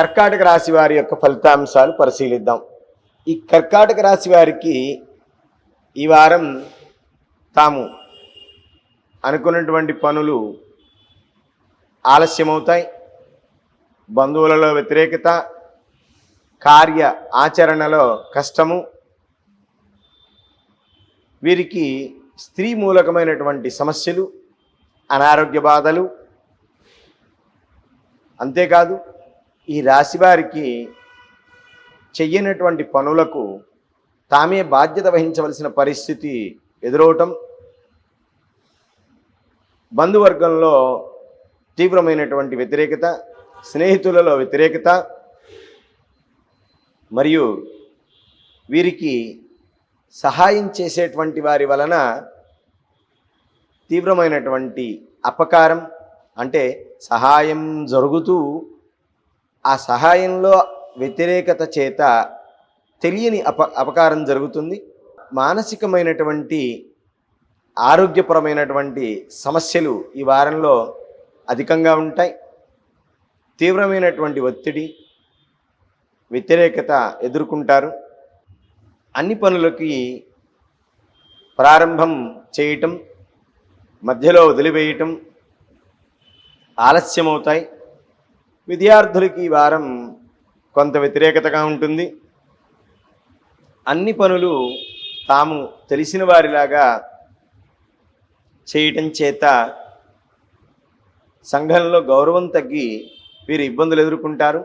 కర్కాటక రాశి వారి యొక్క ఫలితాంశాలు పరిశీలిద్దాం. ఈ కర్కాటక రాశి వారికి ఈ వారం తాము అనుకున్నటువంటి పనులు ఆలస్యమవుతాయి. బంధువులలో వ్యతిరేకత కార్య ఆచరణలో కష్టము. వీరికి స్త్రీ మూలకమైనటువంటి సమస్యలు అనారోగ్య బాధలు. అంతేకాదు ఈ రాశి వారికి చెయ్యనటువంటి పనులకు తామే బాధ్యత వహించవలసిన పరిస్థితి ఎదురవటం బంధువర్గంలో తీవ్రమైనటువంటి వ్యతిరేకత స్నేహితులలో వ్యతిరేకత మరియు వీరికి సహాయం చేసేటువంటి వారి వలన తీవ్రమైనటువంటి అపకారం అంటే సహాయం జరుగుతూ ఆ సహాయంలో వ్యతిరేకత చేత తెలియని అప అపకారం జరుగుతుంది. మానసికమైనటువంటి ఆరోగ్యపరమైనటువంటి సమస్యలు ఈ వారంలో అధికంగా ఉంటాయి. తీవ్రమైనటువంటి ఒత్తిడి వ్యతిరేకత ఎదుర్కొంటారు. అన్ని పనులకి ప్రారంభం చేయటం మధ్యలో వదిలివేయటం ఆలస్యమవుతాయి. విద్యార్థులకి ఈ వారం కొంత వ్యతిరేకతగా ఉంటుంది. అన్ని పనులు తాము తెలిసిన వారిలాగా చేయటం చేత సంఘంలో గౌరవం తగ్గి వీరు ఇబ్బందులు ఎదుర్కొంటారు.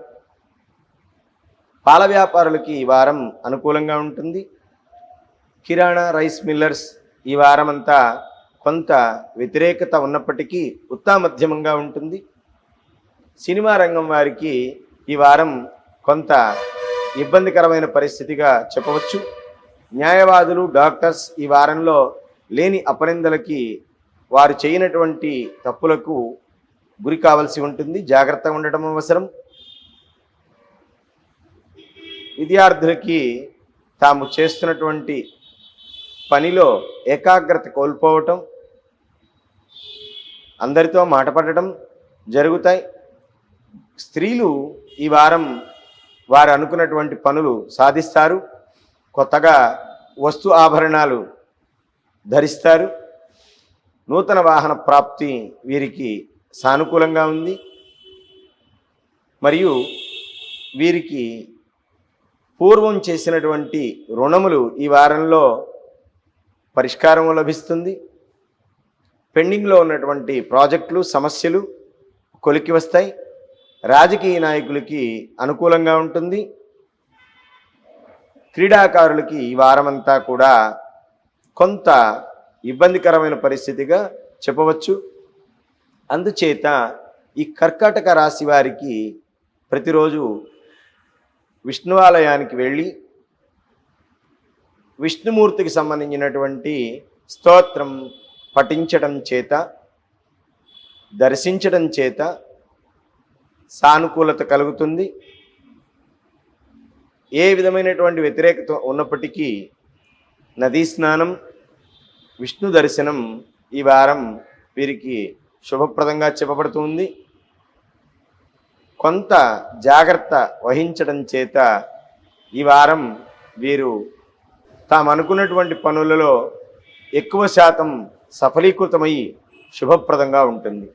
పాల వ్యాపారులకి ఈ వారం అనుకూలంగా ఉంటుంది. కిరాణా రైస్ మిల్లర్స్ ఈ వారం అంతా కొంత వ్యతిరేకత ఉన్నప్పటికీ ఉత్తామధ్యమంగా ఉంటుంది. సినిమా రంగం వారికి ఈ వారం కొంత ఇబ్బందికరమైన పరిస్థితిగా చెప్పవచ్చు. న్యాయవాదులు డాక్టర్స్ ఈ వారంలో లేని అపనిందలకి వారు చేయనటువంటి తప్పులకు గురి కావాల్సి ఉంటుంది. జాగ్రత్తగా ఉండటం అవసరం. విద్యార్థులకి తాము చేస్తున్నటువంటి పనిలో ఏకాగ్రత కోల్పోవటం అందరితో మాటపడటం జరుగుతాయి. స్త్రీలు ఈ వారం వారు అనుకున్నటువంటి పనులు సాధిస్తారు. కొత్తగా వస్తు ఆభరణాలు ధరిస్తారు. నూతన వాహన ప్రాప్తి వీరికి సానుకూలంగా ఉంది. మరియు వీరికి పూర్వం చేసినటువంటి రుణములు ఈ వారంలో పరిష్కారం లభిస్తుంది. పెండింగ్లో ఉన్నటువంటి ప్రాజెక్టులు సమస్యలు కొలికి వస్తాయి. రాజకీయ నాయకులకి అనుకూలంగా ఉంటుంది. క్రీడాకారులకి ఈ వారమంతా కూడా కొంత ఇబ్బందికరమైన పరిస్థితిగా చెప్పవచ్చు. అందుచేత ఈ కర్కాటక రాశి వారికి ప్రతిరోజు విష్ణువాలయానికి వెళ్ళి విష్ణుమూర్తికి సంబంధించినటువంటి స్తోత్రం పఠించడం చేత దర్శించడం చేత సానుకూలత కలుగుతుంది. ఏ విధమైనటువంటి వ్యతిరేకత ఉన్నప్పటికీ నదీ స్నానం విష్ణు దర్శనం ఈ వారం వీరికి శుభప్రదంగా చెప్పబడుతుంది. కొంత జాగ్రత్త వహించడం చేత ఈ వారం వీరు తాము అనుకున్నటువంటి పనులలో ఎక్కువ శాతం సఫలీకృతమై శుభప్రదంగా ఉంటుంది.